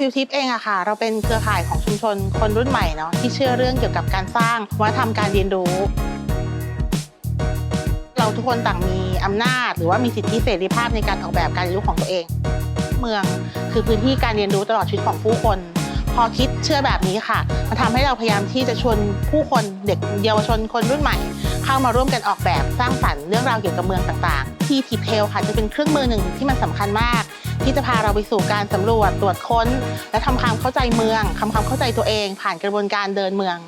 ฟิลทิปเองอะค่ะ เราเป็นเครือข่ายของชุมชนคนรุ่นใหม่เนาะที่เชื่อเรื่องเกี่ยวกับการสร้างวัฒนธรรมการเรียนรู้ เราทุกคนต่างมีอำนาจ หรือว่ามีสิทธิเสรีภาพในการออกแบบการเรียนรู้ของตัวเอง เมืองคือพื้นที่การเรียนรู้ตลอดชีวิตของผู้คน พอคิดเชื่อแบบนี้ค่ะมันทำให้เราพยายามที่จะชวนผู้คนเด็กเยาวชนคนรุ่นใหม่ เข้ามาร่วมกันออกแบบสร้างสรรค์เรื่องราวเกี่ยวกับเมืองต่างๆ ที่ทิปเทลค่ะจะเป็นเครื่องมือหนึ่งที่มันสำคัญมาก ที่จะพาเราไปสู่การสำรวจตรวจค้น และทำความเข้าใจเมืองทำความเข้าใจตัวเอง ผ่านกระบวนการเดินเมือง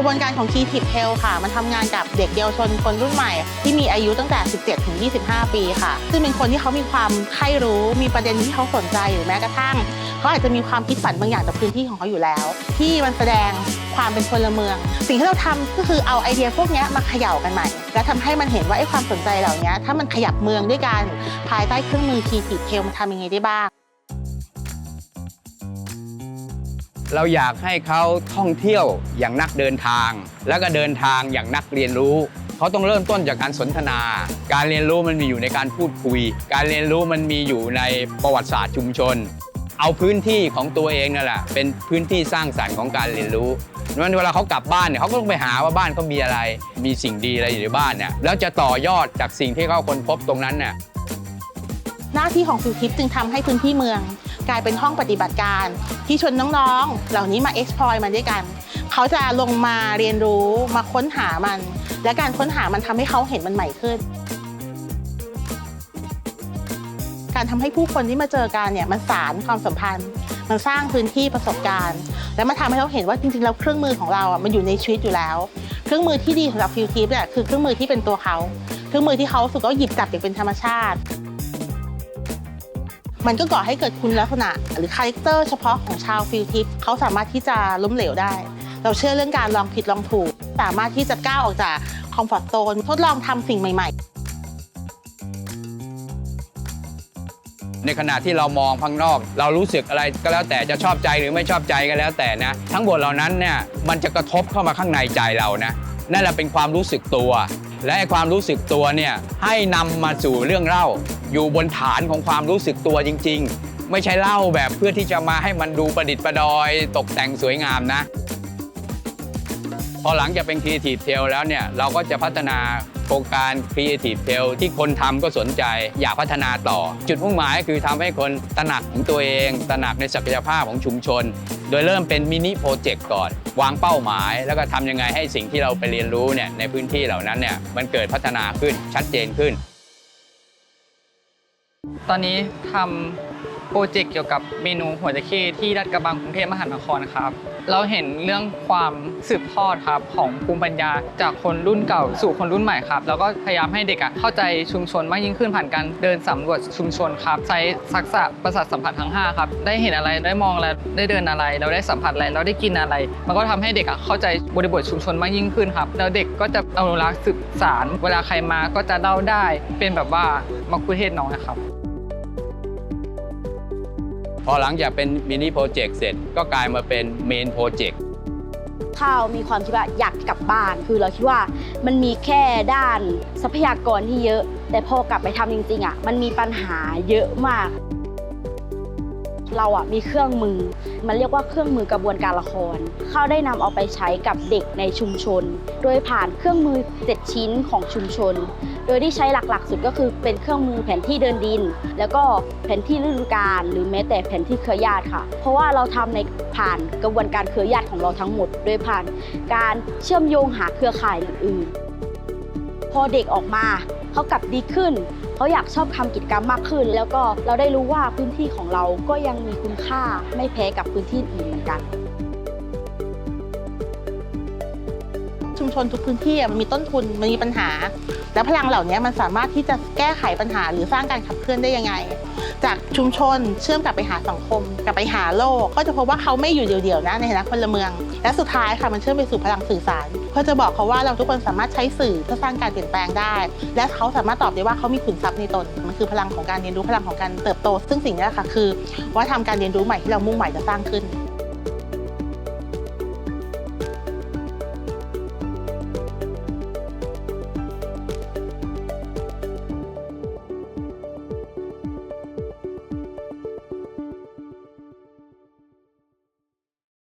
กระบวนการของ Creative Health ค่ะ มันทำงานกับเด็กเยาวชนคนรุ่นใหม่ ที่มีอายุตั้งแต่ 17 ถึง 25 ปีค่ะ ซึ่งเป็นคนที่เขามีความใคร่รู้ มีประเด็นที่เขาสนใจหรือแม้กระทั่ง เขาอาจจะมีความคิดฝันบางอย่างจากพื้นที่ของเขาอยู่แล้ว ที่มันแสดงความเป็นพลเมือง สิ่งที่เราทำก็คือเอาไอเดียพวกนี้มาเขย่ากันใหม่ และทำให้มันเห็นว่าไอ้ความสนใจเหล่านี้ถ้ามันขยับเมืองด้วยกันภายใต้เครื่องมือ Creative Health มันทำยังไงได้บ้าง เราอยากให้เขาท่องเที่ยวอย่างนักเดินทาง แล้วก็เดินทางอย่างนักเรียนรู้เขาต้องเริ่มต้นจากการสนทนา การเรียนรู้มันมีอยู่ในการพูดคุย การเรียนรู้มันมีอยู่ในประวัติศาสตร์ชุมชน เอาพื้นที่ของตัวเองนั่นแหละเป็นพื้นที่สร้างสรรค์ของการเรียนรู้นั้นเวลาเขากลับบ้านเนี่ยเขาก็ต้องไปหาว่าบ้านเขามีอะไร มีสิ่งดีอะไรอยู่ในบ้านเนี่ยแล้วจะต่อยอดจากสิ่งที่เขาค้นพบตรงนั้นเนี่ยหน้าที่ของฟิลทิปจึงทำให้พื้นที่เมือง กลายเป็นห้องปฏิบัติการ ที่ชวนน้องๆ เหล่านี้มา explore มันด้วยกัน เขาจะลงมาเรียนรู้มาค้นหามัน และการค้นหามันทำให้เขาเห็นมันใหม่ขึ้น การทำให้ผู้คนที่มาเจอกันเนี่ยมันสารความสัมพันธ์ มันสร้างพื้นที่ประสบการณ์ และมันทำให้เขาเห็นว่าจริงๆแล้วเครื่องมือของเราอะมันอยู่ในชีวิตอยู่แล้ว เครื่องมือที่ดีสำหรับฟิลทิปเนี่ยคือเครื่องมือที่เป็นตัวเขา เครื่องมือที่เขารู้สึกว่าหยิบจับอย่างเป็นธรรมชาติ มันก็ก่อให้เกิดคุณลักษณะ หรือคาแรคเตอร์เฉพาะของชาวฟิลทิปเขาสามารถที่จะล้มเหลวได้ เราเชื่อเรื่องการลองผิดลองถูก สามารถที่จะก้าวออกจากคอมฟอร์ตโซนทดลองทำสิ่งใหม่ ๆในขณะที่เรามองข้างนอก เรารู้สึกอะไรก็แล้วแต่จะชอบใจหรือไม่ชอบใจก็แล้วแต่นะ ทั้งหมดเหล่านั้นเนี่ยมันจะกระทบเข้ามาข้างในใจเรานะนั่นแหละเป็นความรู้สึกตัว และความรู้สึกตัวเนี่ยให้นำมาสู่เรื่องเล่า อยู่บนฐานของความรู้สึกตัวจริง ๆ ไม่ใช่เล่าแบบเพื่อที่จะมาให้มันดูประดิษฐ์ประดอย ตกแต่งสวยงามนะ พอหลังจากเป็นครีเอทีฟเทลแล้วเนี่ยเราก็จะพัฒนา โครงการ Creative Tail ที่คนทำก็สนใจอยากพัฒนาต่อ จุดมุ่งหมายคือทำให้คนตระหนักของตัวเอง ตระหนักในศักยภาพของชุมชน โดยเริ่มเป็นมินิโปรเจกต์ก่อน วางเป้าหมาย แล้วก็ทำยังไงให้สิ่งที่เราไปเรียนรู้เนี่ยในพื้นที่เหล่านั้นเนี่ยมันเกิดพัฒนาขึ้นชัดเจนขึ้น ตอนนี้ทำ โปรเจกต์เกี่ยวกับเมนูหัวจะเข้ที่รัฐกระบังกรุงเทพมหานครครับ เราเห็นเรื่องความสืบทอดครับของภูมิปัญญาจากคนรุ่นเก่าสู่คนรุ่นใหม่ครับ แล้วก็พยายามให้เด็กอะเข้าใจชุมชนมากยิ่งขึ้นผ่านการเดินสำรวจชุมชนครับ ใช้ทักษะประสาทสัมผัสทั้งห้าครับได้เห็นอะไรได้มองอะไรได้เดินอะไร เราได้สัมผัสอะไรเราได้กินอะไร มันก็ทำให้เด็กอะเข้าใจบริบทชุมชนมากยิ่งขึ้นครับแล้วเด็กก็จะอนุรักษ์สืบสารเวลาใครมาก็จะเล่าได้เป็นแบบว่ามักคุเทศน้อยครับ พอหลังจากเป็นมินิโปรเจกต์เสร็จก็กลายมาเป็นเมนโปรเจกต์ข้าวมีความคิดว่าอยากกลับบ้าน คือเราคิดว่ามันมีแค่ด้านทรัพยากรที่เยอะ แต่พอกลับไปทำจริงๆอะมันมีปัญหาเยอะมาก เราอะมีเครื่องมือ มันเรียกว่าเครื่องมือกระบวนการละคร เขาได้นำเอาไปใช้กับเด็กในชุมชน โดยผ่านเครื่องมือ 7 ชิ้นของชุมชน โดยที่ใช้หลักๆ สุดก็คือเป็นเครื่องมือแผนที่เดินดิน แล้วก็แผนที่ฤดูกาลหรือแม้แต่แผนที่เครือญาติค่ะ เพราะว่าเราทำในผ่านกระบวนการเครือญาติของเราทั้งหมด โดยผ่านการเชื่อมโยงหาเครือข่ายอื่นๆพอเด็กออกมาเขากลับดีขึ้น เขาอยากชอบทำกิจกรรมมากขึ้น แล้วก็เราได้รู้ว่าพื้นที่ของเราก็ยังมีคุณค่าไม่แพ้กับพื้นที่อื่นเหมือนกันชุมชนทุกพื้นที่มันมีต้นทุนมันมีปัญหา และพลังเหล่านี้มันสามารถที่จะแก้ไขปัญหาหรือสร้างการขับเคลื่อนได้ยังไง จากชุมชนเชื่อมกลับไปหาสังคม กลับไปหาโลก ก็จะพบว่าเขาไม่อยู่เดี่ยวๆนะในฐานะพลเมือง และสุดท้ายค่ะมันเชื่อมไปสู่พลังสื่อสารเพื่อจะบอกเขาว่าเราทุกคนสามารถใช้สื่อเพื่อสร้างการเปลี่ยนแปลงได้ และเขาสามารถตอบได้ว่าเขามีขุนทรัพย์ในตนมันคือพลังของการเรียนรู้พลังของการเติบโต ซึ่งสิ่งนี้ค่ะคือว่าทำการเรียนรู้ใหม่ที่เรามุ่งหมายจะสร้างขึ้น